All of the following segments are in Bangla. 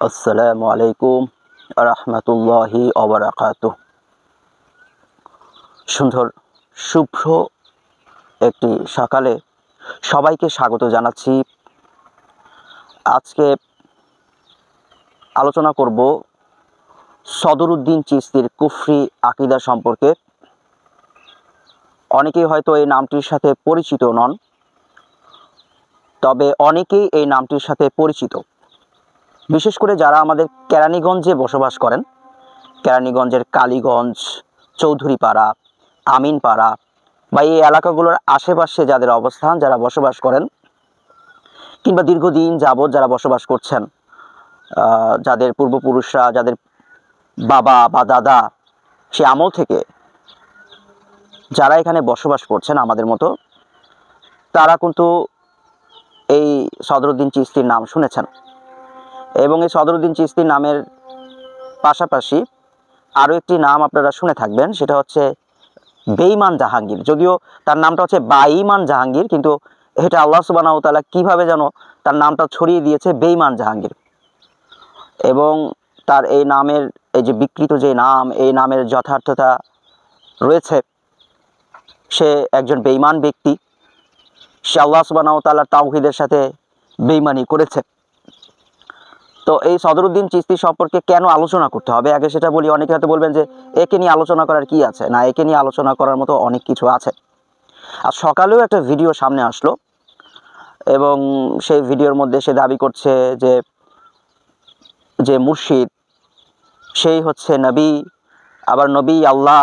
আসসালামু আলাইকুম রহমতুল্লাহি অবরাকাত সুন্দর, শুভ্র একটি সকালে সবাইকে স্বাগত জানাচ্ছি। আজকে আলোচনা করব সদরুদ্দিন চিস্তির কুফরি আকিদা সম্পর্কে। অনেকেই হয়তো এই নামটির সাথে পরিচিত নন, তবে অনেকেই এই নামটির সাথে পরিচিত। বিশেষ করে যারা আমাদের কেরানীগঞ্জে বসবাস করেন, কেরানীগঞ্জের কালীগঞ্জ, চৌধুরীপাড়া, আমিনপাড়া বা এই এলাকাগুলোর আশেপাশে যাদের অবস্থান, যারা বসবাস করেন কিংবা দীর্ঘদিন যাবৎ যারা বসবাস করছেন যাদের পূর্বপুরুষরা, যাদের বাবা বা দাদা সে আমল থেকে যারা এখানে বসবাস করছেন আমাদের মতো, তারা কিন্তু এই সদরুদ্দিন চিস্তির নাম শুনেছেন। এবং এই সদরুদ্দিন চিস্তির নামের পাশাপাশি আরও একটি নাম আপনারা শুনে থাকবেন, সেটা হচ্ছে বেইমান জাহাঙ্গীর। যদিও তার নামটা হচ্ছে বাইমান জাহাঙ্গীর, কিন্তু এটা আল্লাহ সুবাহ তালা কীভাবে যেন তার নামটা ছড়িয়ে দিয়েছে বেইমান জাহাঙ্গীর। এবং তার এই নামের, এই যে বিকৃত যে নাম, এই নামের যথার্থতা রয়েছে, সে একজন বেইমান ব্যক্তি। সে আল্লাহ সুবাহ তাল্লাহ তাওহিদের সাথে বেইমানি করেছে। তো এই সদরুদ্দিন চিস্তি সম্পর্কে কেন আলোচনা করতে হবে? আগে সেটা বলি, অনেকে হয়তো বলবেন যে একে নিয়ে আলোচনা করার কি আছে? না, একে নিয়ে আলোচনা করার মতো অনেক কিছু আছে। আর সকালেও একটা ভিডিও সামনে আসলো এবং সেই ভিডিওর মধ্যে সে দাবি করছে যে যে মুর্শিদ, সেই হচ্ছে নবী, আবার নবী আল্লাহ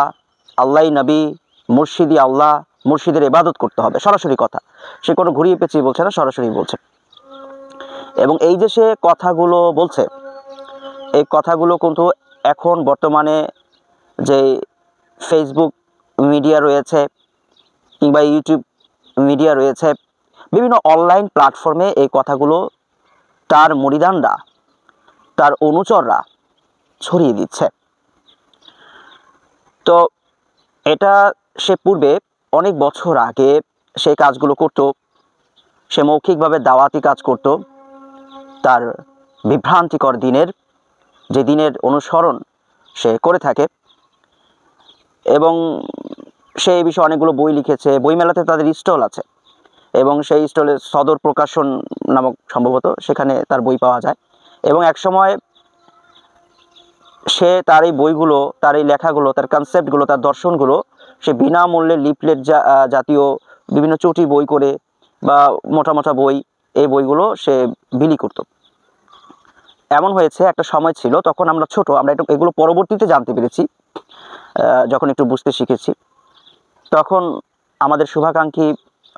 আল্লাহ নবী, মুর্শিদি আল্লাহ, মুর্শিদের ইবাদত করতে হবে। সরাসরি কথা। সে কোনো ঘুরিয়ে পেঁচিয়ে বলছে না, সরাসরি বলছে। এবং এই যে সে কথাগুলো বলছে, এই কথাগুলো কিন্তু এখন বর্তমানে যে ফেসবুক মিডিয়া রয়েছে কিংবা ইউটিউব মিডিয়া রয়েছে, বিভিন্ন অনলাইন প্ল্যাটফর্মে এই কথাগুলো তার মরিদানরা তার অনুচররা ছড়িয়ে দিচ্ছে। তো এটা সে পূর্বে অনেক বছর আগে সেই কাজগুলো করত, সে মৌখিকভাবে দাওয়াতি কাজ করতো তার বিভ্রান্তিকর দিনের যে দিনের অনুসরণ সে করে থাকে। এবং সে এই বিষয়ে অনেকগুলো বই লিখেছে। বইমেলাতে তাদের স্টল আছে। এবং সেই স্টলে সদর প্রকাশন নামক সম্ভবত সেখানে তার বই পাওয়া যায়। এবং একসময় সে তার এই বইগুলো, তার এই লেখাগুলো, তার কনসেপ্টগুলো তার দর্শনগুলো সে বিনামূল্যে লিফলেট জাতীয় বিভিন্ন চটি বই করে বা মোটা মোটা বই এই বইগুলো সে বিলি করতো। এমন হয়েছে, একটা সময় ছিল, তখন আমরা ছোট, আমরা একটু, এগুলো পরবর্তীতে জানতে পেরেছি যখন একটু বুঝতে শিখেছি। তখন আমাদের শুভাকাঙ্ক্ষী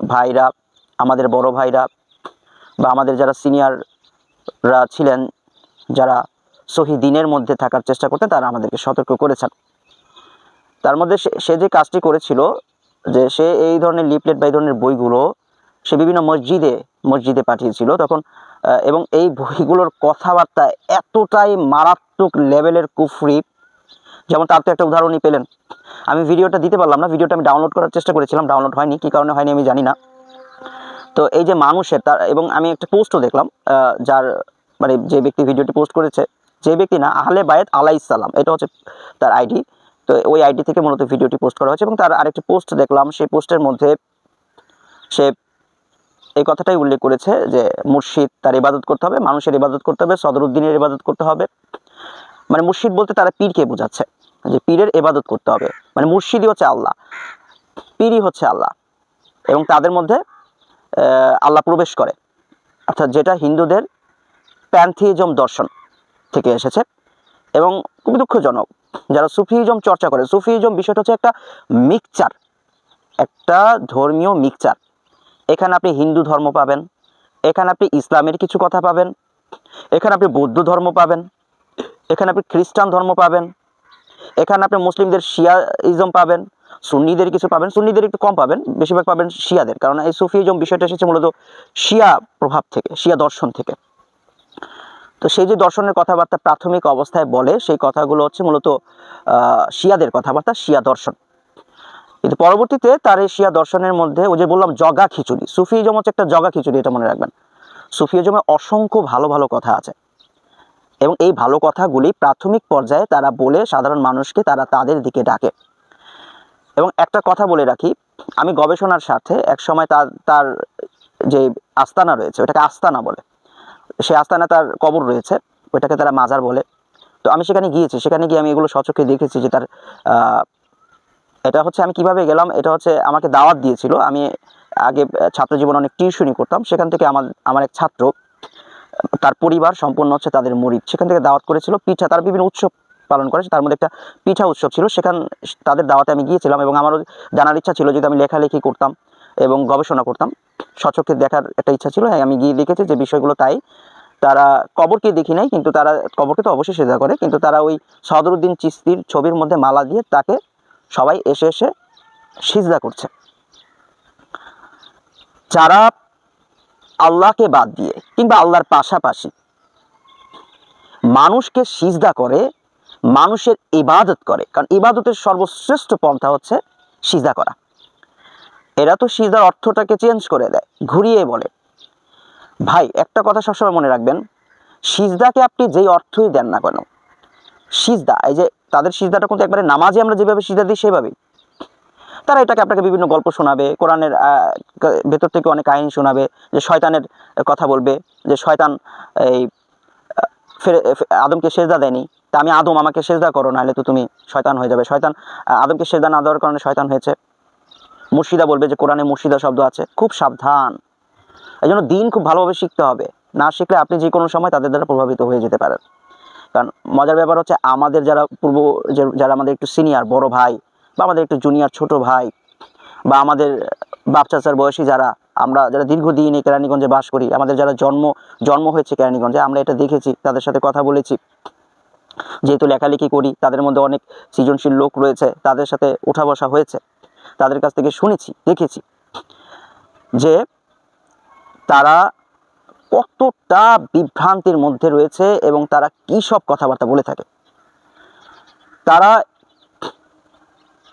ভাইরা, আমাদের বড় ভাইরা, বা আমাদের যারা সিনিয়ররা ছিলেন, যারা সহি দিনের মধ্যে থাকার চেষ্টা করতেন, তারা আমাদেরকে সতর্ক করেছেন। তার মধ্যে সে- যে কাজটি করেছিল, যে সে এই ধরনের লিফলেট বা এই ধরনের বইগুলো সে বিভিন্ন মসজিদে মসজিদে পাঠিয়েছিল তখন এবং এই বইগুলোর কথাবার্তা এতটাই মারাত্মক লেভেলের কুফরি, যেমন তার তো একটা উদাহরণই পেলেন। আমি ভিডিওটা দিতে পারলাম না, ভিডিওটা আমি ডাউনলোড করার চেষ্টা করেছিলাম ডাউনলোড হয়নি, কী কারণে হয়নি আমি জানি না। তো এই যে মানুষের, তার, এবং আমি একটা পোস্টও দেখলাম যার মানে যে ব্যক্তি ভিডিওটি পোস্ট করেছে, যে ব্যক্তি না, আহলে বায়েত আলাই সালাম, এটা হচ্ছে তার আইডি। তো ওই আইডি থেকে মূলত ভিডিওটি পোস্ট করা হয়েছে, এবং তার আরেকটি পোস্ট দেখলাম, সেই পোস্টের মধ্যে সে এই কথাটাই উল্লেখ করেছে যে মুর্শিদ তার ইবাদত করতে হবে, মানুষের ইবাদত করতে হবে, সদরুদ্দিনের ইবাদত করতে হবে। মানে মুর্শিদ বলতে তারা পীরকে বোঝাচ্ছে, যে পীরের ইবাদত করতে হবে। মানে মুর্শিদই হচ্ছে আল্লাহ, পীরই হচ্ছে আল্লাহ এবং তাদের মধ্যে আল্লাহ প্রবেশ করে। অর্থাৎ যেটা হিন্দুদের প্যান্থিজম দর্শন থেকে এসেছে এবং খুবই দুঃখজনক, যারা সুফিজম চর্চা করে। সুফিজম বিষয়টা হচ্ছে একটা মিক্সচার, একটা ধর্মীয় মিক্সচার। এখানে আপনি হিন্দু ধর্ম পাবেন। এখানে আপনি ইসলামের কিছু কথা পাবেন। এখানে আপনি বৌদ্ধ ধর্ম পাবেন। এখানে আপনি খ্রিস্টান ধর্ম পাবেন। এখানে আপনি মুসলিমদের শিয়াইজম পাবেন। সুন্নিদের কিছু পাবেন। সুন্নিদের একটু কম পাবেন, বেশিরভাগ পাবেন শিয়াদের, কারণ এই সুফিজম বিষয়টা এসেছে মূলত শিয়া প্রভাব থেকে, শিয়া দর্শন থেকে। তো সেই যে দর্শনের কথাবার্তা প্রাথমিক অবস্থায় বলে, সেই কথাগুলো হচ্ছে মূলত শিয়াদের কথাবার্তা, শিয়া দর্শন। কিন্তু পরবর্তীতে তার এশিয়া দর্শনের মধ্যে ওই যে বললাম জগা খিচুড়ি সুফিজম হচ্ছে একটা জগা খিচুড়ি এটা মনে রাখবেন। সুফিজমে অসংখ্য ভালো ভালো কথা আছে। এবং এই ভালো কথাগুলি প্রাথমিক পর্যায়ে তারা বলে সাধারণ মানুষকে তারা তাদের দিকে ডাকে। এবং একটা কথা বলে রাখি, আমি গবেষণার স্বার্থে একসময় তার তার যে আস্তানা রয়েছে, ওটাকে আস্তানা বলে। সে আস্তানা তার কবর রয়েছে ওইটাকে তারা মাজার বলে। তো আমি সেখানে গিয়েছি, সেখানে গিয়ে আমি এগুলো সচক্ষে দেখেছি যে তার এটা হচ্ছে আমি কীভাবে গেলাম, এটা হচ্ছে আমাকে দাওয়াত দিয়েছিল। আমি আগে ছাত্র জীবনে অনেক টিউশনি করতাম, সেখান থেকে আমার আমার এক ছাত্র, তার পরিবার সম্পূর্ণ হচ্ছে তাদের মরিদ সেখান থেকে দাওয়াত করেছিল পিঠা, তার বিভিন্ন উৎসব পালন করে, তার মধ্যে একটা পিঠা উৎসব ছিল, সেখান, তাদের দাওয়াতে আমি গিয়েছিলাম এবং আমারও জানার ইচ্ছা ছিল যেহেতু আমি লেখালেখি করতাম এবং গবেষণা করতাম, সচক্ষে দেখার একটা ইচ্ছা ছিল হ্যাঁ আমি গিয়ে দেখেছি যে বিষয়গুলো তাই। তারা কবরকে দেখি নাই, কিন্তু তারা, কবরকে তো অবশ্যই সেজা করে, কিন্তু তারা ওই সদরুদ্দিন চিস্তির ছবির মধ্যে মালা দিয়ে তাকে সবাই এসে এসে সিজদা করছে। যারা আল্লাহকে বাদ দিয়ে কিংবা আল্লাহর পাশাপাশি মানুষকে সিজদা করে, মানুষের ইবাদত করে, কারণ ইবাদতের সর্বশ্রেষ্ঠ পন্থা হচ্ছে সিজদা করা। এরা তো সিজদার অর্থটাকে চেঞ্জ করে দেয়, ঘুরিয়ে বলে। ভাই, একটা কথা সবসময় মনে রাখবেন, সিজদাকে আপনি যেই অর্থই দেন না কেন, সিজদা, এই যে তাদের সিজদাটা কিন্তু একবারে নামাজে আমরা যেভাবে সিজদা দিই, সেভাবেই। তারা এটাকে আপনাকে বিভিন্ন গল্প শোনাবে, কোরআনের ভেতর থেকে অনেক কাহিনী শোনাবে, যে শয়তানের কথা বলবে, যে শয়তান এই আদমকে সেজদা দেয়নি, তা আমি আদম, আমাকে সেজদা করো, নাহলে তো তুমি শয়তান হয়ে যাবে। শয়তান আদমকে সেজদা না দেওয়ার কারণে শয়তান হয়েছে। মুর্শিদা বলবে যে কোরআনে মুর্শিদা শব্দ আছে। খুব সাবধান। এই জন্য দিন খুব ভালোভাবে শিখতে হবে। না শিখলে আপনি যে কোনো সময় তাদের দ্বারা প্রভাবিত হয়ে যেতে পারেন। কারণ মজার ব্যাপার হচ্ছে আমাদের যারা পূর্ব যারা আমাদের একটু সিনিয়র বড় ভাই বা আমাদের একটু জুনিয়র ছোট ভাই বা আমাদের বাপ চাচার বয়সী যারা, আমরা যারা দীর্ঘদিন এই কেরানীগঞ্জে বাস করি, আমাদের যারা জন্ম জন্ম হয়েছে কেরানীগঞ্জে, আমরা এটা দেখেছি, তাদের সাথে কথা বলেছি। যেহেতু লেখালেখি করি, তাদের মধ্যে অনেক সৃজনশীল লোক রয়েছে, তাদের সাথে উঠা বসা হয়েছে, তাদের কাছ থেকে শুনেছি, দেখেছি যে তারা কতটা বিভ্রান্তির মধ্যে রয়েছে এবং তারা কী সব কথাবার্তা বলে থাকে? তারা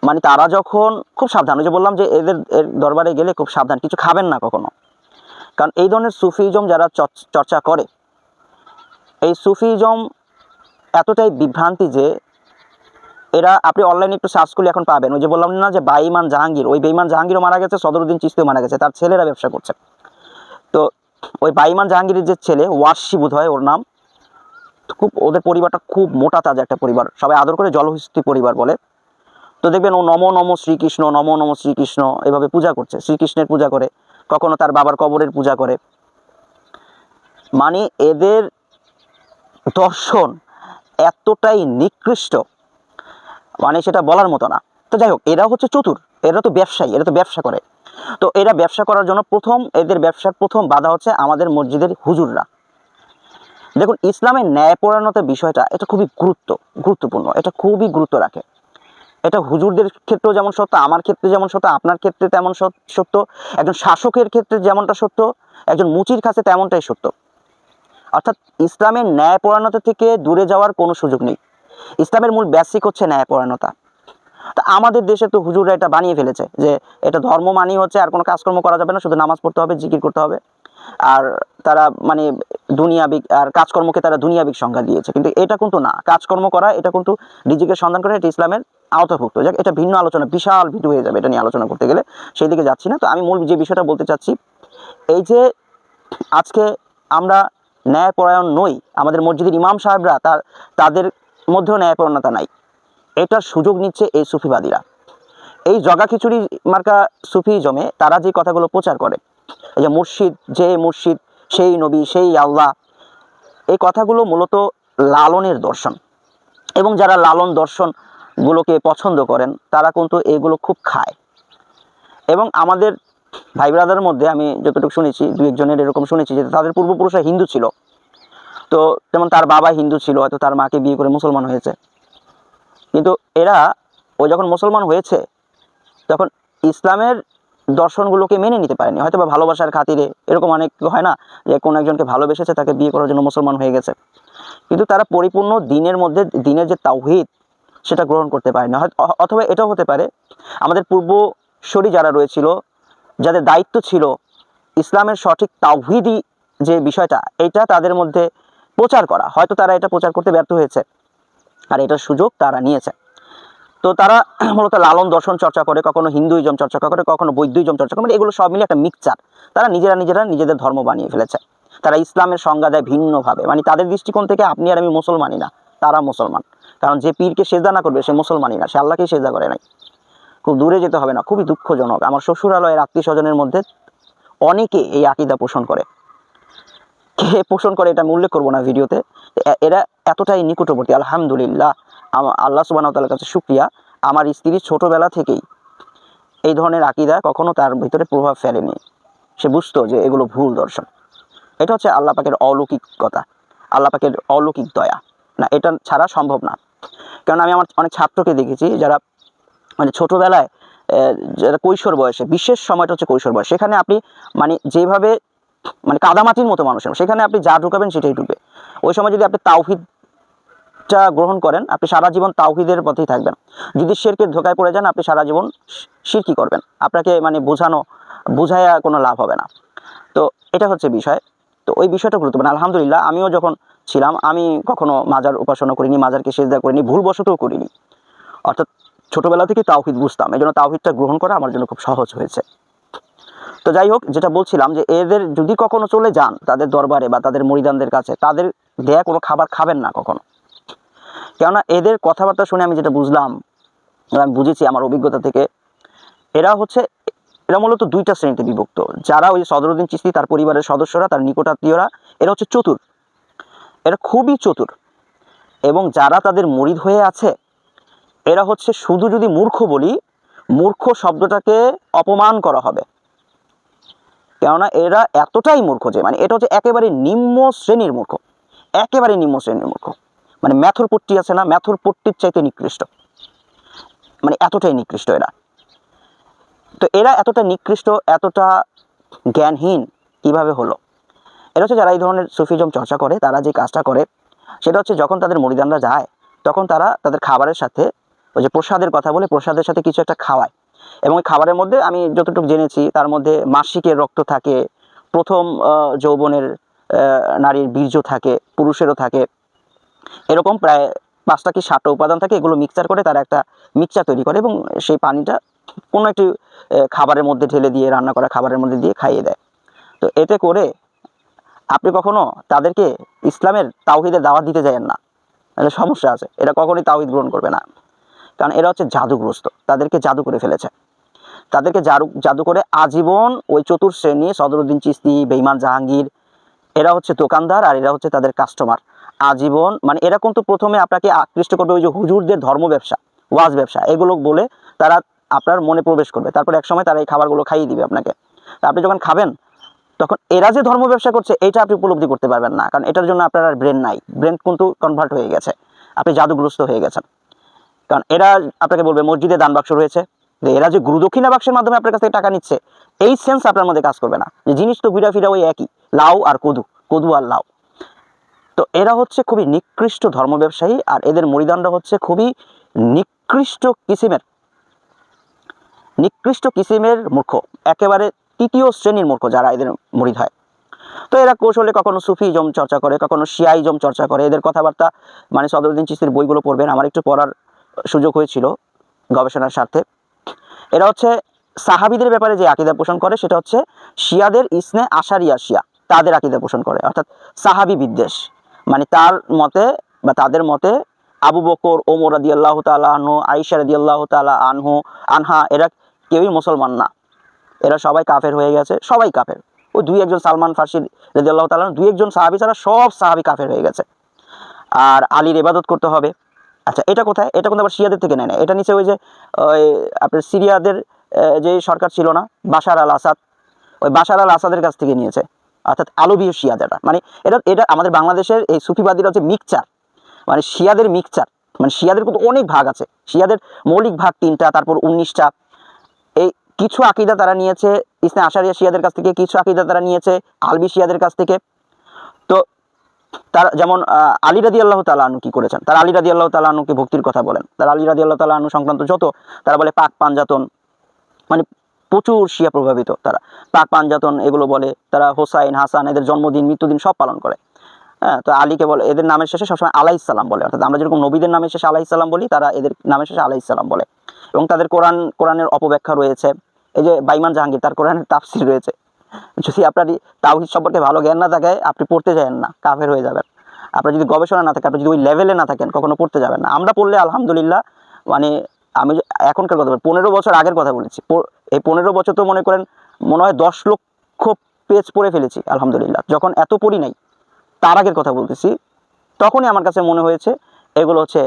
মানে তারা যখন খুব সাবধান যে বললাম যে এদের, এর দরবারে গেলে খুব সাবধান, কিছু খাবেন না কখনো। কারণ এই ধরনের সুফিজম যারা চর্চা করে, এই সুফিজম এতটাই বিভ্রান্তি যে এরা, আপনি অনলাইনে একটু সার্চ করলে এখন পাবেন। ওই যে বললাম না যে বাইমান জাহাঙ্গীর, ওই বেইমান জাহাঙ্গীরও মারা গেছে, সদরুদ্দিন চিস্তিও মারা গেছে, তার ছেলেরা ব্যবসা করছে। তো ওই বাইমান জাহাঙ্গীরের যে ছেলে ওয়ার্ষি বোধ হয় ওর নাম, খুব ওদের পরিবারটা খুব মোটা তাজা একটা পরিবার, সবাই আদর করে জলহস্তি পরিবার বলে। তো দেখবেন ও নম নম শ্রীকৃষ্ণ, নম নম শ্রীকৃষ্ণ এভাবে পূজা করছে, শ্রীকৃষ্ণের পূজা করে, কখনো তার বাবার কবরের পূজা করে। মানে এদের দর্শন এতটাই নিকৃষ্ট মানে সেটা বলার মতো না। তো যাই হোক, এরা হচ্ছে চতুর, এরা তো ব্যবসায়ী, এরা তো ব্যবসা করে। তো এরা ব্যবসা করার জন্য প্রথম, এদের ব্যবসার প্রথম বাধা হচ্ছে আমাদের মসজিদের হুজুররা। দেখুন, ইসলামের ন্যায়পরায়ণতার বিষয়টা, এটা খুবই গুরুত্ব, গুরুত্বপূর্ণ, এটা খুবই গুরুত্ব রাখে। এটা হুজুরদের ক্ষেত্রেও যেমন সত্য, আমার ক্ষেত্রে যেমন সত্য, আপনার ক্ষেত্রে তেমন সত্য, একজন শাসকের ক্ষেত্রে যেমনটা সত্য, একজন মুচির কাছে তেমনটাই সত্য। অর্থাৎ ইসলামের ন্যায়পরায়ণতা থেকে দূরে যাওয়ার কোনো সুযোগ নেই। ইসলামের মূল বেসিক হচ্ছে ন্যায়পরায়ণতা তা আমাদের দেশে তো হুজুররা এটা বানিয়ে ফেলেছে যে এটা ধর্ম মানি হচ্ছে আর কোনো কাজকর্ম করা যাবে না, শুধু নামাজ পড়তে হবে, জিকির করতে হবে। আর তারা মানে দুনিয়াবিক আর কাজকর্মকে তারা দুনিয়াবিক সংজ্ঞা দিয়েছে। কিন্তু এটা কিন্তু না, কাজকর্ম করা, এটা কিন্তু রিজিকের সন্ধান করা, এটা ইসলামের আওতাভুক্ত। যাক, এটা ভিন্ন আলোচনা, বিশাল ভিডিও হয়ে যাবে এটা নিয়ে আলোচনা করতে গেলে। সেই দিকে যাচ্ছি না। তো আমি মূল যে বিষয়টা বলতে চাচ্ছি, এই যে আজকে আমরা ন্যায়পরায়ণ নই, আমাদের মসজিদের ইমাম সাহেবরা তার, তাদের মধ্যেও ন্যায়পরায়ণতা নাই। এটার সুযোগ নিচ্ছে এই সুফিবাদীরা। এই জগা খিচুড়ি মার্কা সুফি জমে তারা যে কথাগুলো প্রচার করে, এই যে মুর্শিদ যে মুর্শিদ, সেই নবী, সেই আল্লাহ, এই কথাগুলো মূলত লালনের দর্শন। এবং যারা লালন দর্শনগুলোকে পছন্দ করেন, তারা কিন্তু এগুলো খুব খায়। এবং আমাদের ভাই ব্রাদারের মধ্যে আমি যতটুকু শুনেছি, দু একজনের এরকম শুনেছি যে তাদের পূর্বপুরুষরা হিন্দু ছিল। তো যেমন তার বাবা হিন্দু ছিল, হয়তো তার মাকে বিয়ে করে মুসলমান হয়েছে। কিন্তু এরা ও যখন মুসলমান হয়েছে, তখন ইসলামের দর্শনগুলোকে মেনে নিতে পারেনি। হয়তো বা ভালোবাসার খাতিরে, এরকম অনেক হয় না যে কোনো একজনকে ভালোবেসেছে, তাকে বিয়ে করার জন্য মুসলমান হয়ে গেছে। কিন্তু তারা পরিপূর্ণ দিনের মধ্যে, দিনের যে তাওহিদ, সেটা গ্রহণ করতে পারে না। অথবা এটাও হতে পারে, আমাদের পূর্বসরী যারা রয়েছিল, যাদের দায়িত্ব ছিল ইসলামের সঠিক তাওহিদি যে বিষয়টা, এটা তাদের মধ্যে প্রচার করা। হয়তো তারা এটা প্রচার করতে ব্যর্থ হয়েছে। আর এটার সুযোগ তারা নিয়েছে। তো তারা মূলত লালন, দর্শন চর্চা করে, কখনো হিন্দুইজম চর্চা করে, কখনো বৌদ্ধইজম চর্চা করে মানে এগুলো সব মিলে একটা মিক্সচার। তারা নিজেরা নিজেরা নিজেদের ধর্ম বানিয়ে ফেলেছে। তারা ইসলামের সংজ্ঞা দেয় ভিন্নভাবে। মানে তাদের দৃষ্টিকোণ থেকে আপনি আর আমি মুসলমানই না, তারা মুসলমান। কারণ যে পীরকে সেজদা না করবে, সে মুসলমানই না, সে আল্লাহকেই সেজদা করে নাই। খুব দূরে যেতে হবে না, খুবই দুঃখজনক। আমার শ্বশুরালয়ের আত্মীয় স্বজনের মধ্যে অনেকে এই আকিদা পোষণ করে। পোষণ করে, এটা আমি উল্লেখ করব না ভিডিওতে। এরা এতটাই নিকটবর্তী, আলহামদুলিল্লাহ। আল্লাহ সুবাহ তাল্লার কাছে শুক্রিয়া। আমার স্ত্রী ছোটবেলা থেকেই এই ধরনের আকিদা কখনো তার ভিতরে প্রভাব ফেলেনি। সে বুঝতো যে এগুলো ভুল দর্শন। এটা হচ্ছে আল্লাহ পাকের অলৌকিকতা, আল্লাহ পাকের অলৌকিক দয়া। না, এটা ছাড়া সম্ভব না। কারণ আমি আমার অনেক ছাত্রকে দেখেছি, যারা মানে ছোটোবেলায় যারা কৈশোর বয়সে, বিশেষ সময়টা হচ্ছে কৈশোর বয়স। সেখানে আপনি মানে যেভাবে মানে কাদামাটির মতো মানুষের সেখানে আপনি যা ঢুকাবেন সেটাই ঢুকবে। ওই সময় যদি আপনি তাওহিদটা গ্রহণ করেন, আপনি সারা জীবন তাওহিদের পথেই থাকবেন। যদি শেরকের ধোকায় পড়ে যান, আপনি সারা জীবন শিরকি করবেন। আপনাকে মানে বোঝানো বোঝায়া কোনো লাভ হবে না। তো এটা হচ্ছে বিষয়। তো ওই বিষয়টা গুরুত্বপূর্ণ। আলহামদুলিল্লাহ, আমিও যখন ছিলাম, আমি কখনো মাজার উপাসনা করিনি, মাজারকে সেজদা করিনি, ভুলবশতও করিনি। অর্থাৎ ছোটবেলা থেকে তাওহিদ বুঝতাম। এই জন্য তাওহিদটা গ্রহণ করা আমার জন্য খুব সহজ হয়েছে। তো যাই হোক, যেটা বলছিলাম যে এদের যদি কখনো চলে যান তাদের দরবারে বা তাদের মরিদানদের কাছে, তাদের দেয়া কোনো খাবার খাবেন না কখনো। কেননা এদের কথাবার্তা শুনে আমি যেটা বুঝলাম, আমি বুঝেছি আমার অভিজ্ঞতা থেকে, এরা হচ্ছে, এরা মূলত দুইটা শ্রেণীতে বিভক্ত। যারা ওই সদরুদ্দিন চিস্তি তার পরিবারের সদস্যরা, তার নিকটাত্মীয়রা, এরা হচ্ছে চতুর। এরা খুবই চতুর। এবং যারা তাদের মরিদ হয়ে আছে, এরা হচ্ছে শুধু যদি মূর্খ বলি, মূর্খ শব্দটাকে অপমান করা হবে। কেননা এরা এতটাই মূর্খ যে মানে এটা হচ্ছে একেবারে নিম্ন শ্রেণির মূর্খ। একেবারে নিম্ন শ্রেণির মূর্খ। মানে ম্যাথর পট্টি আছে না, ম্যাথর পট্টির চাইতে নিকৃষ্ট। মানে এতটাই নিকৃষ্ট এরা। তো এরা এতটা নিকৃষ্ট, এতটা জ্ঞানহীন কীভাবে হলো? এটা হচ্ছে যারা এই ধরনের সুফিজম চর্চা করে, তারা যে কাজটা করে, সেটা হচ্ছে যখন তাদের মরিদানরা যায়, তখন তারা তাদের খাবারের সাথে ওই যে প্রসাদের কথা বলে প্রসাদের সাথে কিছু একটা খাওয়ায়। এবং খাবারের মধ্যে আমি যতটুকু জেনেছি, তার মধ্যে মাসিকের রক্ত থাকে, প্রথম যৌবনের নারীর বীর্য থাকে, পুরুষেরও থাকে। এরকম প্রায় পাঁচটা কি সাতটা উপাদান থাকে, এগুলো মিক্সচার করে তারা একটা মিক্সচার তৈরি করে এবং সেই পানিটা কোনো একটি খাবারের মধ্যে ঢেলে দিয়ে, রান্না করা খাবারের মধ্যে দিয়ে খাইয়ে দেয়। তো এতে করে আপনি কখনো তাদেরকে ইসলামের তাওহিদের দাওয়াত দিতে যাবেন না। তাহলে সমস্যা আছে, এরা কখনোই তাওহিদ গ্রহণ করবে না। কারণ এরা হচ্ছে জাদুগ্রস্ত, তাদেরকে জাদু করে ফেলেছে। তাদেরকে জাদু জাদু করে আজীবন ওই চতুর শ্রেণি সদরুদ্দিন চিস্তি বেইমান জাহাঙ্গীর, এরা হচ্ছে দোকানদার আর এরা হচ্ছে তাদের কাস্টমার আজীবন মানে এরা কিন্তু প্রথমে আপনাকে আকৃষ্ট করবে ওই যে হুজুরদের ধর্ম ব্যবসা, ওয়াজ ব্যবসা, এগুলো বলে তারা আপনার মনে প্রবেশ করবে। তারপর এক সময় তারা এই খাবারগুলো খাইয়ে দিবে আপনাকে। আপনি যখন খাবেন, তখন এরা যে ধর্ম ব্যবসা করছে এটা আপনি উপলব্ধি করতে পারবেন না। কারণ এটার জন্য আপনার আর ব্রেন নাই। ব্রেন কিন্তু কনভার্ট হয়ে গেছে। আপনি জাদুগ্রস্ত হয়ে গেছেন। কারণ এরা আপনাকে বলবে, মসজিদে দান বাক্স রয়েছে। যে এরা যে গুরুদক্ষিণা বাক্সের মাধ্যমে আপনার কাছ থেকে টাকা নিচ্ছে, এই সেন্স আপনার মধ্যে কাজ করবে না। যে জিনিস তো ঘুরা ফিরা ওই একই, লাউ আর কদু কদু আর লাউ। তো এরা হচ্ছে খুবই নিকৃষ্ট ধর্ম ব্যবসায়ী, আর এদের মরিদানরা হচ্ছে খুবই নিকৃষ্ট কিসিমের। নিকৃষ্ট কিসিমের মূর্খ, একেবারে তৃতীয় শ্রেণির মূর্খ যারা এদের মরিদ হয়। তো এরা কৌশলে কখনো সুফি সুফিজম চর্চা করে, কখনো শিয়াইজম চর্চা করে। এদের কথাবার্তা মানে সদরুদ্দিন চিস্তির বইগুলো পড়বেন, আমার একটু পড়ার সুযোগ হয়েছিল গবেষণার স্বার্থে। এরা হচ্ছে সাহাবিদের ব্যাপারে যে আকিদা পোষণ করে, সেটা হচ্ছে শিয়াদের ইসনে আশারিয়া শিয়া, তাদের আকিদা পোষণ করে, অর্থাৎ সাহাবি বিদ্বেষ। মানে তার মতে বা তাদের মতে আবু বকর, ওমর রাদি আল্লাহ তালা আনহু আইসা রাদি আল্লাহ তালা আনহু, আনহা, এরা কেউই মুসলমান না। এরা সবাই কাফের হয়ে গেছে, সবাই কাফের। ওই দুই একজন সালমান ফার্সি রাজি আল্লাহ তালা দুই একজন সাহাবি ছাড়া সব সাহাবি কাফের হয়ে গেছে। আর আলীর ইবাদত করতে হবে। আচ্ছা এটা কোথায়? এটা কিন্তু আবার শিয়াদের থেকে নেয় না। এটা নিচে ওই যে, ওই আপনার সিরিয়াদের যে সরকার ছিল না, বাশার আল আসাদ, ওই বাশার আল আসাদের কাছ থেকে নিয়েছে। অর্থাৎ আলবীয় শিয়াদেরা মানে এটা এটা আমাদের বাংলাদেশের এই সুফিবাদীরা হচ্ছে মিক্সচার। মানে শিয়াদের মিক্সচার। মানে শিয়াদের কিন্তু অনেক ভাগ আছে। শিয়াদের মৌলিক ভাগ তিনটা, তারপর উনিশটা। এই কিছু আকিদা তারা নিয়েছে ইসনে আশারিয়া শিয়াদের কাছ থেকে, কিছু আকিদা তারা নিয়েছে, আলবি শিয়াদের কাছ থেকে। তার যেমন আলী রাদি আল্লাহ তালা আনু কি করেছেন? তার আলী রাদি আল্লাহ তালা আনুকে ভক্তির কথা বলেন। তার আলী রাদি আল্লাহ তালা আনু সংক্রান্ত যত, তারা বলে পাক পাঞ্জাতন মানে প্রচুর শিয়া প্রভাবিত তারা। পাক পাঞ্জাতন এগুলো বলে, তারা হোসাইন, হাসান, এদের জন্মদিন, মৃত্যুদিন সব পালন করে। হ্যাঁ তো আলীকে বলে, এদের নামের শেষে সবসময় আলাই সালাম বলে। অর্থাৎ আমরা যেরকম নবীদের নামের শেষে আলাই সালাম বলি, তারা এদের নামের শেষে আলাই সালাম বলে। এবং তাদের কোরআন, কোরআনের অপব্যাখ্যা রয়েছে। এই যে বাইমান জাহাঙ্গীর, তার কোরআনের তাফসির রয়েছে। যদি আপনার তাওহিদ সম্পর্কে ভালো জ্ঞান না থাকে আপনি পড়তে যাবেন না, কাফের হয়ে যাবেন। আপনার যদি গবেষণা না থাকে আপনি যদি ওই লেভেলে না থাকেন, কখনো পড়তে যাবেন না। আমরা পড়লে আলহামদুলিল্লাহ মানে আমি এখনকার কথা বলি পনেরো বছর আগের কথা বলেছি। এই পনেরো বছর তো মনে করেন, মনে হয় দশ লক্ষ পেজ পড়ে ফেলেছি, আলহামদুলিল্লাহ। যখন এত পড়ি নাই, তার আগের কথা বলতেছি, তখনই আমার কাছে মনে হয়েছে, এগুলো হচ্ছে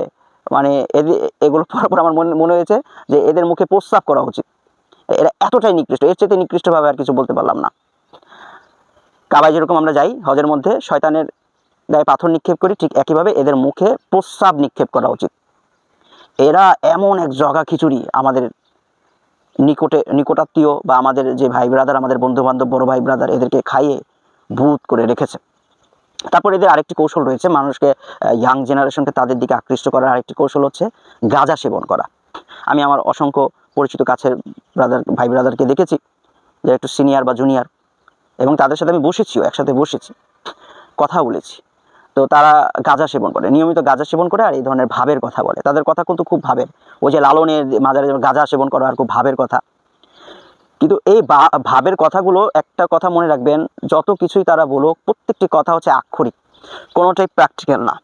মানে এগুলো পড়ার পর আমার মনে হয়েছে যে এদের মুখে প্রস্রাব করা উচিত। এরা এতটাই নিকৃষ্ট, এর চেয়ে নিকৃষ্টভাবে আর কিছু বলতে পারলাম না। কাবায় যেরকম আমরা যাই, হজের মধ্যে শয়তানের গায়ে পাথর নিক্ষেপ করি, ঠিক একইভাবে এদের মুখে প্রস্রাব নিক্ষেপ করা উচিত। এরা এমন এক জগা খিচুড়ি আমাদের নিকটে, নিকটাত্মীয় বা আমাদের যে ভাই ব্রাদার আমাদের বন্ধু বান্ধব বড় ভাই ব্রাদার এদেরকে খাইয়ে ভূত করে রেখেছে। তারপর এদের আরেকটি কৌশল রয়েছে, মানুষকে ইয়াং জেনারেশনকে তাদের দিকে আকৃষ্ট করার আরেকটি কৌশল হচ্ছে গাঁজা সেবন করা। আমি আমার অসংখ্য পরিচিত কাছের ব্রাদার ভাই ব্রাদারকে দেখেছি, যে একটু সিনিয়র বা জুনিয়র এবং তাদের সাথে আমি বসেছিও, একসাথে বসেছি, কথা বলেছি। তো তারা গাঁজা সেবন করে, নিয়মিত গাঁজা সেবন করে আর এই ধরনের ভাবের কথা বলে। তাদের কথা কিন্তু খুব ভাবের। ওই যে লালনের মাজারে গাঁজা সেবন করা আর খুব ভাবের কথা। কিন্তু এই ভাবের কথাগুলো একটা কথা মনে রাখবেন, যত কিছুই তারা বলুক, প্রত্যেকটি কথা হচ্ছে আক্ষরিক, কোনোটাই প্র্যাকটিক্যাল না।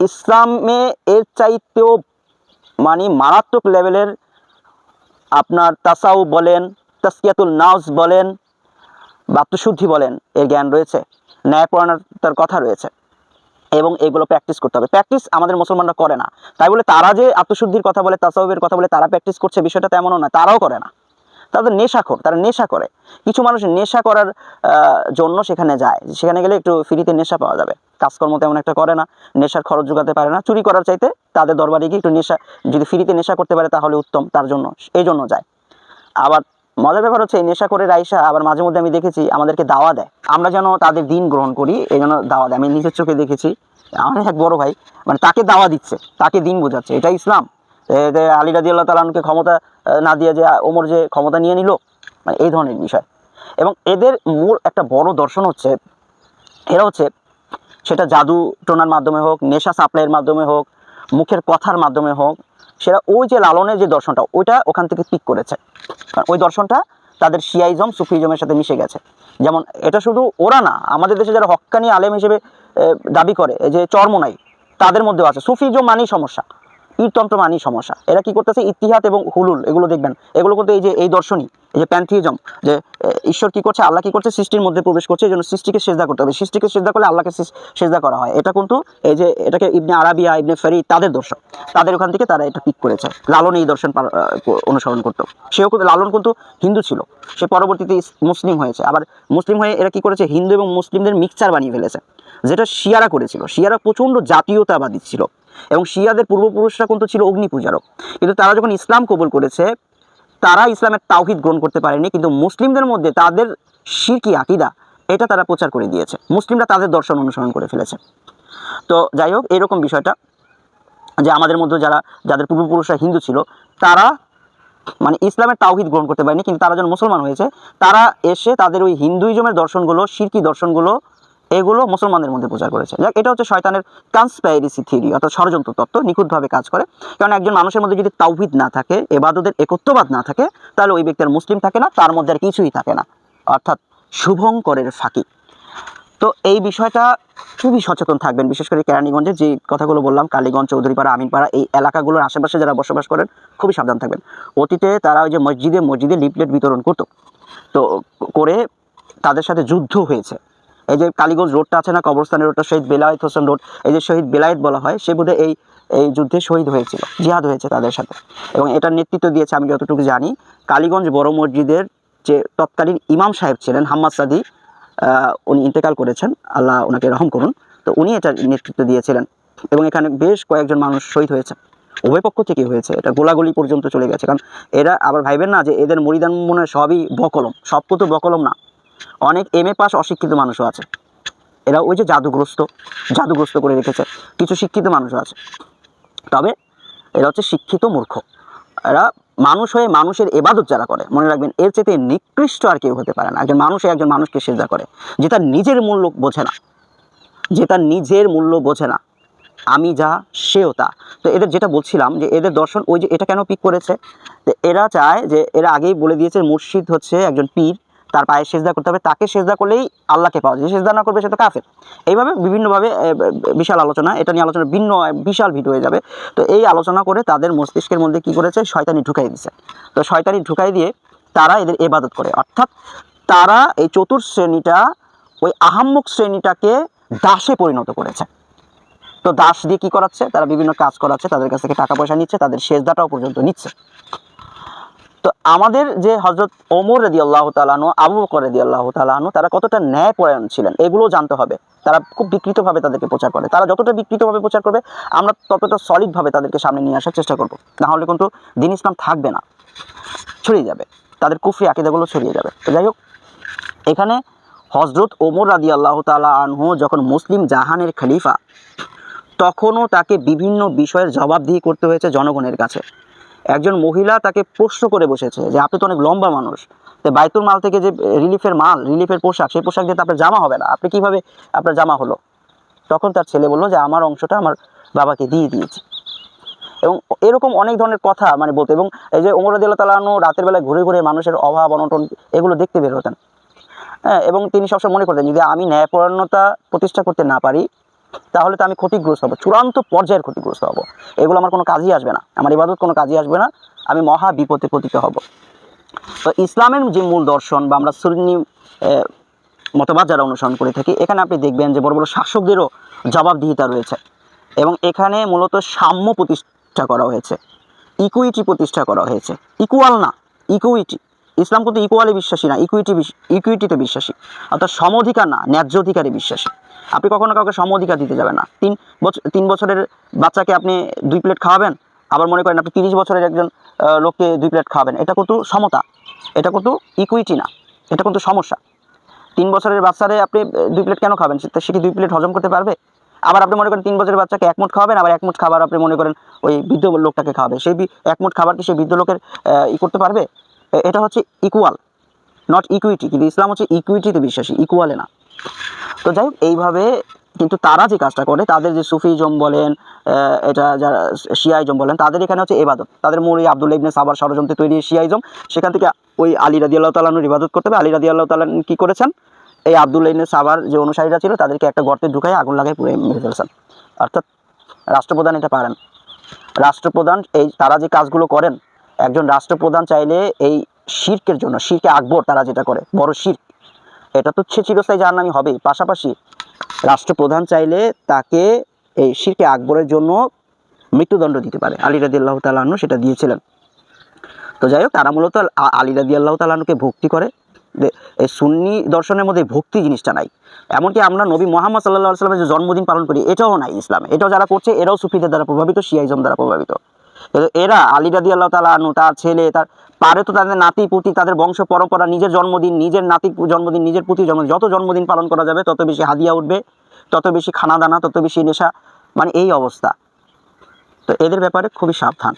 ইসলামে এর চাইতেও মানে মারাত্মক লেভেলের আপনার তাসাউ বলেন, তাসকিয়াতুল নাউজ বলেন বা আত্মশুদ্ধি বলেন এর জ্ঞান রয়েছে ন্যায়পরায়ণতার কথা রয়েছে এবং এগুলো প্র্যাকটিস করতে হবে। প্র্যাকটিস আমাদের মুসলমানরা করে না। তাই বলে তারা যে আত্মশুদ্ধির কথা বলে তাসাউবের কথা বলে, তারা প্র্যাকটিস করছে, বিষয়টা তেমনও না তারাও করে না। তাদের নেশাখোর, তারা নেশা করে। কিছু মানুষ নেশা করার জন্য সেখানে যায়। সেখানে গেলে একটু ফ্রিতে নেশা পাওয়া যাবে। কাজকর্ম তেমন একটা করে না, নেশার খরচ যোগাতে পারে না। চুরি করার চাইতে তাদের দরবারে গিয়ে একটু নেশা, যদি ফ্রিতে নেশা করতে পারে তাহলে উত্তম, তার জন্য, এই জন্য যায়। আবার মজার ব্যাপার হচ্ছে, এই নেশা করে রাইসা, আবার মাঝে মধ্যে আমি দেখেছি, আমাদেরকে দাওয়া দেয়। আমরা যেন তাদের দিন গ্রহণ করি, এই জন্য দাওয়া দেয়। আমি নিজের চোখে দেখেছি, আমার এক বড় ভাই মানে তাকে দাওয়া দিচ্ছে, তাকে দিন বোঝাচ্ছে। এটা ইসলাম। আলী রাজি আল্লাহ তালানকে ক্ষমতা না দিয়ে যে ওমর যে ক্ষমতা নিয়ে নিল মানে এই ধরনের বিষয়। এবং এদের মূল একটা বড় দর্শন হচ্ছে, এরা হচ্ছে সেটা জাদু টোনার মাধ্যমে হোক, নেশা সাপ্লাইয়ের মাধ্যমে হোক, মুখের কথার মাধ্যমে হোক সেটা ওই যে লালনের যে দর্শনটা, ওইটা ওখান থেকে পিক করেছে। ওই দর্শনটা তাদের শিয়াইজম, সুফিজমের সাথে মিশে গেছে। যেমন এটা শুধু ওরা না, আমাদের দেশে যারা হক্কানি আলেম হিসেবে দাবি করে যে চর্মনাই তাদের মধ্যেও আছে। সুফিজম মানেই সমস্যা। পীরতন্ত্র মানেই সমস্যা। এরা কি করতেছে? ইতিহাদ এবং হুলুল, এগুলো দেখবেন। এগুলো কিন্তু এই যে, এই দর্শনই, এই যে প্যান্থিজম যে ঈশ্বর কি করছে? আল্লাহ কি করছে? সৃষ্টির মধ্যে প্রবেশ করছে, এই জন্য সৃষ্টিকে সেজদা করতে হবে। সৃষ্টিকে সেজদা করলে আল্লাহকে সেজদা করা হয়। এটা কিন্তু এই যে, এটাকে ইবনে আরাবিয়া, ইবনে ফেরি তাদের দর্শন। তাদের ওখান থেকে তারা এটা পিক করেছে। লালন এই দর্শন অনুসরণ করতো। সেও কিন্তু, লালন কিন্তু হিন্দু ছিল। সে পরবর্তীতে মুসলিম হয়েছে। আবার মুসলিম হয়ে এরা কি করেছে? হিন্দু এবং মুসলিমদের মিক্সচার বানিয়ে ফেলেছে। যেটা শিয়ারা করেছিল। শিয়ারা প্রচণ্ড জাতীয়তাবাদী ছিল। এবং শিয়াদের পূর্বপুরুষরা কিন্তু ছিল অগ্নি পূজারক কিন্তু তারা যখন ইসলাম কবুল করেছে, তারা ইসলামের তাওহিদ গ্রহণ করতে পারেনি, কিন্তু মুসলিমদের মধ্যে তাদের শিরকি আকিদা, এটা তারা প্রচার করে দিয়েছে। মুসলিমরা তাদের দর্শন অনুসরণ করে ফেলেছে। তো যাই হোক, এরকম বিষয়টা যে আমাদের মধ্যে যারা, যাদের পূর্বপুরুষরা হিন্দু ছিল, তারা মানে ইসলামের তাওহিদ গ্রহণ করতে পারেনি, কিন্তু তারা যখন মুসলমান হয়েছে, তারা এসে তাদের ওই হিন্দুইজমের দর্শনগুলো শিরকি দর্শনগুলো এগুলো মুসলমানদের মধ্যে প্রচার করেছে। যাক, এটা হচ্ছে শয়তানের কনস্পাইরেসি থিওরি অর্থাৎ ষড়যন্ত্র তত্ত্ব, নিখুঁতভাবে কাজ করে। কারণ একজন মানুষের মধ্যে যদি তাওহিদ না থাকে, এবাদতের একত্ববাদ না থাকে, তাহলে ওই ব্যক্তির মুসলিম থাকে না, তার মধ্যে আর কিছুই থাকে না। অর্থাৎ শুভঙ্করের ফাঁকি। তো এই বিষয়টা খুবই সচেতন থাকবেন, বিশেষ করে কেরানীগঞ্জে, যে কথাগুলো বললাম, কালীগঞ্জ, চৌধুরীপাড়া, আমিনপাড়া, এই এলাকাগুলোর আশেপাশে যারা বসবাস করেন, খুবই সাবধান থাকবেন। অতীতে তারা ওই যে মসজিদে মসজিদে লিফলেট বিতরণ করতো। তো করে তাদের সাথে যুদ্ধ হয়েছে। এই যে কালীগঞ্জ রোডটা আছে না, কবরস্থানের রোডটা, শহীদ বেলায়েত হোসেন রোড, এই যে শহীদ বেলায়েত বলা হয়, সে বোধহয় এই এই যুদ্ধে শহীদ হয়েছিল, জিহাদ হয়েছে তাদের সাথে। এবং এটার নেতৃত্ব দিয়েছে, আমি যতটুকু জানি, কালীগঞ্জ বড় মসজিদের যে তৎকালীন ইমাম সাহেব ছিলেন, হাম্মাদ সাদি উনি ইন্তেকাল করেছেন, আল্লাহ ওনাকে রহম করুন, তো উনি এটার নেতৃত্ব দিয়েছিলেন। এবং এখানে বেশ কয়েকজন মানুষ শহীদ হয়েছে, উভয় পক্ষ থেকে হয়েছে, এটা গোলাগুলি পর্যন্ত চলে গেছে, কারণ এরা আবার ভাইবেন না যে এদের মরিদান মনে সবই বকলম সব তো বকলম না। অনেক এম এ পাস অশিক্ষিত মানুষও আছে। এরা ওই যে জাদুগ্রস্ত জাদুগ্রস্ত করে রেখেছে। কিছু শিক্ষিত মানুষও আছে। তবে এরা হচ্ছে শিক্ষিত মূর্খ। এরা মানুষ হয়ে মানুষের এবাদত যারা করে, মনে রাখবেন, এর চেয়ে নিকৃষ্ট আর কেউ হতে পারে না। একজন মানুষ একজন মানুষকে সেজা করে, যে তার নিজের মূল্য বোঝে না। যে তার নিজের মূল্য বোঝে না। আমি যা, সেও তা। তো এদের যেটা বলছিলাম যে এদের দর্শন, ওই যে এটা কেন পিক করেছে? এরা চায় যে, এরা আগেই বলে দিয়েছে, মুর্শিদ হচ্ছে একজন পীর। তার পায়ে সেজদা করতে হবে। তাকে সেজদা করলেই আল্লাহকে পাওয়া যায়। সেজদা না করবে সে তো কাফের। এইভাবে বিভিন্নভাবে বিশাল আলোচনা। এটা নিয়ে আলোচনা ভিন্ন, বিশাল ভিডিও হয়ে যাবে। তো এই আলোচনা করে তাদের মস্তিষ্কের মধ্যে কি করেছে? শয়তানি ঢুকাই দিছে। তো শয়তানি ঢুকাই দিয়ে তারা এদের এবাদত করে। অর্থাৎ তারা এই চতুর্থ শ্রেণীটা, ওই আহাম্মক শ্রেণীটাকে দাসে পরিণত করেছে। তো দাস দিয়ে কি করাচ্ছে? তারা বিভিন্ন কাজ করাচ্ছে, তাদের কাছ থেকে টাকা পয়সা নিচ্ছে, তাদের সেজদাটাও পর্যন্ত নিচ্ছে। তো আমাদের যে হজরত ওমর রেদি আল্লাহ তালানো আবু বকর রেদি আল্লাহ তালানো তারা কতটা ন্যায় ন্যায়পরায়ণ ছিলেন এগুলো জানতে হবে। তারা খুব বিকৃতভাবে তাদেরকে প্রচার করে। তারা যতটা বিকৃতভাবে প্রচার করবে, আমরা ততটা সলিডভাবে তাদেরকে সামনে নিয়ে আসার চেষ্টা করব। না হলে কিন্তু দিন ইসলাম থাকবে না। ছড়িয়ে যাবে। তাদের কুফরি আকিদাগুলো ছড়িয়ে যাবে। তো যাই হোক, এখানে হজরত ওমর রাদি আল্লাহ তালা আনহু যখন মুসলিম জাহানের খলিফা, তখনও তাকে বিভিন্ন বিষয়ের জবাবদিহি করতে হয়েছে জনগণের কাছে। একজন মহিলা তাকে প্রশ্ন করে বসেছে যে, আপনি তো অনেক লম্বা মানুষ। তো বাইতুল মাল থেকে যে রিলিফের মাল, রিলিফের পোশাক, সেই পোশাক দিয়ে আপনার জামা হবে না। আপনি কীভাবে আপনার জামা হলো? তখন তার ছেলে বলল যে, আমার অংশটা আমার বাবাকে দিয়ে দিয়েছি। এবং এরকম অনেক ধরনের কথা মানে বলতো। এবং এই যে ওমর আদিল্লা তালানো রাতের বেলায় ঘুরে ঘুরে মানুষের অভাব, অনটন, এগুলো দেখতে বের হতেন। হ্যাঁ এবং তিনি সবসময় মনে করতেন, যদি আমি ন্যায়পরায়ণতা প্রতিষ্ঠা করতে না পারি তাহলে তো আমি ক্ষতিগ্রস্ত হব, চূড়ান্ত পর্যায়ের ক্ষতিগ্রস্ত হব। এগুলো আমার কোনো কাজই আসবে না, আমার ইবাদত কোনো কাজই আসবে না, আমি মহা বিপদে পতিত হব। তো ইসলামের যে মূল দর্শন বা আমরা সুন্নি মতবাদ যারা অনুসরণ করে থাকি, এখানে আপনি দেখবেন যে বড় বড় শাসকদেরও জবাবদিহিতা রয়েছে এবং এখানে মূলত সাম্য প্রতিষ্ঠা করা হয়েছে ইকুইটি প্রতিষ্ঠা করা হয়েছে ইকুয়াল না ইকুইটি ইসলাম কিন্তু ইকুয়ালে বিশ্বাসী না ইকুইটি ইকুইটিতে বিশ্বাসী। অর্থাৎ সমঅধিকার না, ন্যায্য অধিকারে বিশ্বাসী। আপনি কখনো কাউকে সম অধিকার দিতে যাবেন না। তিন বছর তিন বছরের বাচ্চাকে আপনি দুই প্লেট খাওয়াবেন, আবার মনে করেন আপনি তিরিশ বছরের একজন লোককে দুই প্লেট খাওয়াবেন। এটা কিন্তু সমতা। এটা কিন্তু ইকুইটি না। এটা কিন্তু সমস্যা। তিন বছরের বাচ্চারে আপনি দুই প্লেট কেন খাবেন? সে- কি দুই প্লেট হজম করতে পারবে? আবার আপনি মনে করেন তিন বছরের বাচ্চাকে এক মুঠ খাওয়াবেন, আবার এক মুঠ খাবার আপনি মনে করেন ওই বৃদ্ধ লোকটাকে খাওয়াবে সেই বি- এক মুঠ খাবার কি সেই বৃদ্ধ লোকের ই করতে পারবে? এটা হচ্ছে ইকুয়াল নট ইকুইটি কিন্তু ইসলাম হচ্ছে ইকুইটিতে বিশ্বাসী ইকুয়ালে না। তো যাই হোক, এইভাবে কিন্তু তারা যে কাজটা করে, তাদের যে সুফিজম বলেন এটা যারা শিয়াইজম বলেন, তাদের এখানে হচ্ছে এবাদত। তাদের মূল আব্দুল্লাহ ইবনে সাবার ষড়যন্ত্রে তৈরি শিয়াইজম, সেখান থেকে ওই আলী রাদি আল্লাহ তালানুর ইবাদত করতে হবে। আলী রাদি আল্লাহ তালান কী করেছেন? এই আব্দুল্লাহ ইবনে সাবার যে অনুসারীরা ছিল, তাদেরকে একটা গর্তে ঢুকায় আগুন লাগায় পুড়ে মেরে ফেলছেন। অর্থাৎ রাষ্ট্রপ্রধান এটা পারেন। রাষ্ট্রপ্রধান এই তারা যে কাজগুলো করেন একজন রাষ্ট্রপ্রধান চাইলে এই শির্কের জন্য, শিরকে আকবর তারা যেটা করে, বড় শির্ক, এটা তো সে চিরস্থায়ী জাহান্নামী হবেই। পাশাপাশি রাষ্ট্রপ্রধান চাইলে তাকে এই শিরকে আকবরের জন্য মৃত্যুদণ্ড দিতে পারে। আলী রাদি আল্লাহ তালাহনু সেটা দিয়েছিলেন। তো যাই হোক, তারা মূলত আলী রাদি আল্লাহ তালাহনুকে ভক্তি করে। এই সুন্নি দর্শনের মধ্যে ভক্তি জিনিসটা নাই। এমনকি আমরা নবী মোহাম্মদ সাল্লাহ সাল্লামের যে জন্মদিন পালন করি, এটাও নাই ইসলামে। এটাও যারা করছে, এরাও সুফিদের দ্বারা প্রভাবিত, শিয়াইজম দ্বারা প্রভাবিত। এরা আলী রাদি আল্লাহ তালাহনু তার ছেলে, তার পারে তো তাদের নাতি পুতি, তাদের বংশ পরম্পরা, নিজের জন্মদিন, নিজের নাতি জন্মদিন, নিজের পুতির জন্মদিন, যত জন্মদিন পালন করা যাবে, তত বেশি হাদিয়া উঠবে, তত বেশি খানা দানা তত বেশি নেশা মানে এই অবস্থা। তো এদের ব্যাপারে খুবই সাবধান।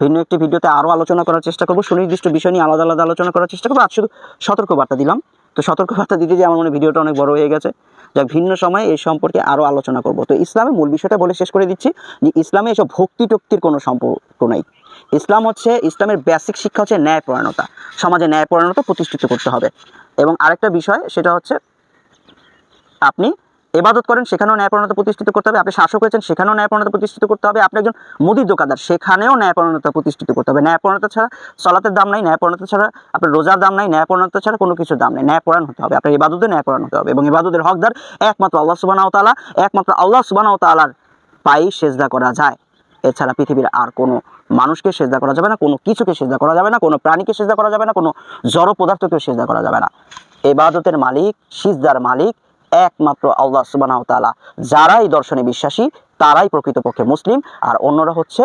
ভিন্ন একটি ভিডিওতে আরও আলোচনা করার চেষ্টা করব, সুনির্দিষ্ট বিষয় নিয়ে আলাদা আলাদা আলোচনা করার চেষ্টা করব। আজ শুধু সতর্কবার্তা দিলাম। তো সতর্কবার্তা দিতে যে আমার মনে ভিডিওটা অনেক বড় হয়ে গেছে। যাক ভিন্ন সময়ে এই সম্পর্কে আরও আলোচনা করব। তো ইসলামের মূল বিষয়টা বলে শেষ করে দিচ্ছি যে ইসলামে এসব ভক্তি টক্তির কোনো সম্পর্ক নাই। ইসলাম হচ্ছে, ইসলামের বেসিক শিক্ষা হচ্ছে ন্যায়পরায়ণতা সমাজে ন্যায়পরায়ণতা প্রতিষ্ঠিত করতে হবে। এবং আরেকটা বিষয়, সেটা হচ্ছে আপনি এবাদত করেন, সেখানেও ন্যায়পরণতা প্রতিষ্ঠিত করতে হবে। আপনি শাসক হয়েছেন, সেখানেও ন্যায়পরণতা প্রতিষ্ঠিত করতে হবে। আপনি একজন মুদির দোকানদার, সেখানেও ন্যায়পরণতা প্রতিষ্ঠিত করতে হবে। ন্যায়পরণতা ছাড়া সলাতের দাম নাই ন্যায়পরণতা ছাড়া আপনার রোজার দাম নাই ন্যায়পরণতা ছাড়া কোনো কিছুর দাম নেই। ন্যায়পরায়ণ হতে হবে, আপনার ইবাদতে ন্যায়পরায়ণ হতে হবে এবং ইবাদতের হকদার একমাত্র আল্লাহ সুবানাও তালা একমাত্র আল্লাহ সুবানাও তালার পায়েই সেজদা করা যায়। এছাড়া পৃথিবীর আর কোনো মানুষকে সেজদা করা যাবে না, কোনো কিছুকে সেজদা করা যাবে না, কোনো প্রাণীকে সেজদা করা যাবে না, কোনো জড় পদার্থকেও সেজদা করা যাবে না। এবাদতের মালিক, সিজদার মালিক একমাত্র আল্লাহ সুবানাহ তালা যারাই দর্শনে বিশ্বাসী, তারাই প্রকৃতপক্ষে মুসলিম। আর অন্যরা হচ্ছে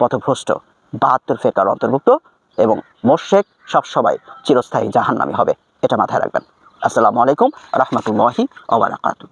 পথভ্রষ্ট, বাহাত্তর ফেকার অন্তর্ভুক্ত এবং মোর্শেক সবসময় চিরস্থায়ী জাহান্নামী হবে। এটা মাথায় রাখবেন। আসসালামু আলাইকুম, রহমতুল্লাহি ওবরাকাতু